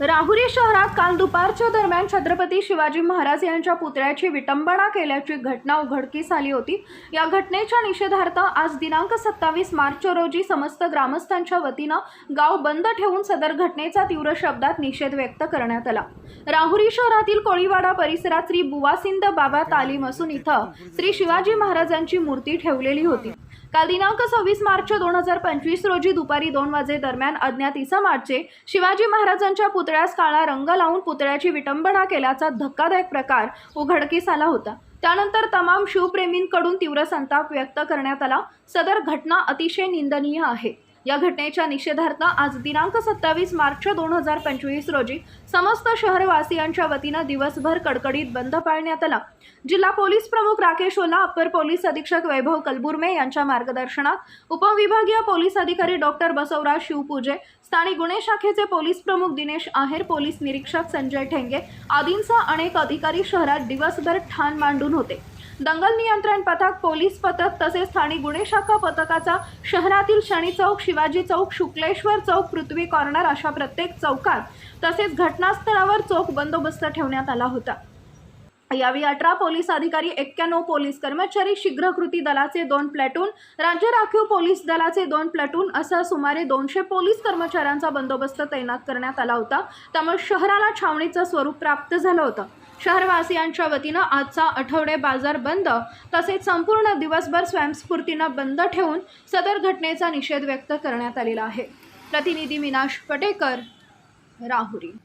राहुरी शहरात काल दुपारच्या दरम्यान छत्रपती शिवाजी महाराज यांच्या पुतळ्याची विटंबना केल्याची घटना उघडकीस आली होती. या घटनेच्या निषेधार्थ आज दिनांक सत्तावीस मार्च रोजी समस्त ग्रामस्थांच्या वतीनं गाव बंद ठेवून सदर घटनेचा तीव्र शब्दात निषेध व्यक्त करण्यात आला. राहुरी शहरातील कोळीवाडा परिसरात श्री बुवासिंद बाबा तालीम असून इथं श्री शिवाजी महाराजांची मूर्ती ठेवलेली होती. काल दिनांक सव्वीस मार्च दोन हजार पंचवीस रोजी दुपारी दोन वाजे दरम्यान अज्ञात इसमाचे शिवाजी महाराजांच्या पुतळ्यास काळा रंग लावून पुतळ्याची विटंबना केल्याचा धक्कादायक प्रकार उघडकीस आला होता. त्यानंतर तमाम शिवप्रेमींकडून तीव्र संताप व्यक्त करण्यात आला. सदर घटना अतिशय निंदनीय आहे. या घटनेच्या निषेधार्थ आज दिनांक सत्तावीस मार्च दोन हजार पंचवीस रोजी समस्त शहरवासियांच्या वतीनं दिवसभर कडकडीत बंद पाळण्यात आला. जिल्हा पोलीस प्रमुख राकेश ओला अप्पर पोलीस अधीक्षक वैभव कलबुर्मे यांच्या मार्गदर्शनात उपविभागीय पोलीस अधिकारी डॉक्टर बसवराज शिवपूजे स्थानिक गुन्हे शाखेचे पोलीस प्रमुख दिनेश आहेर पोलीस निरीक्षक संजय ठेंगे आदींसह अनेक अधिकारी शहरात दिवसभर ठाण मांडून होते. दंगल नियंत्रण पथक पोलीस पथक तसेच स्थानिक गुन्हे शाखा पथकाचा शहरातील शनी चौक शिवाजी चौक शुक्लेश्वर चौक पृथ्वी कॉर्नर अशा प्रत्येक चौकात तसेच घटनास्थळावर चोख बंदोबस्त ठेवण्यात आला होता. यावेळी अठरा पोलीस अधिकारी एक्क्याण्णव पोलीस कर्मचारी शीघ्र कृती दलाचे दोन प्लॅटून राज्य राखीव पोलीस दलाचे दोन प्लॅटून असा सुमारे दोनशे पोलीस कर्मचाऱ्यांचा बंदोबस्त तैनात करण्यात आला होता. त्यामुळे शहराला छावणीचं स्वरूप प्राप्त झालं होतं. शहरवासियांच्या वतीनं आजचा आठवडे बाजार बंद तसेच संपूर्ण दिवसभर स्वयंस्फूर्तीनं बंद ठेवून सदर घटनेचा निषेध व्यक्त करण्यात आलेला आहे. प्रतिनिधी विनाश पटेकर राहुरी.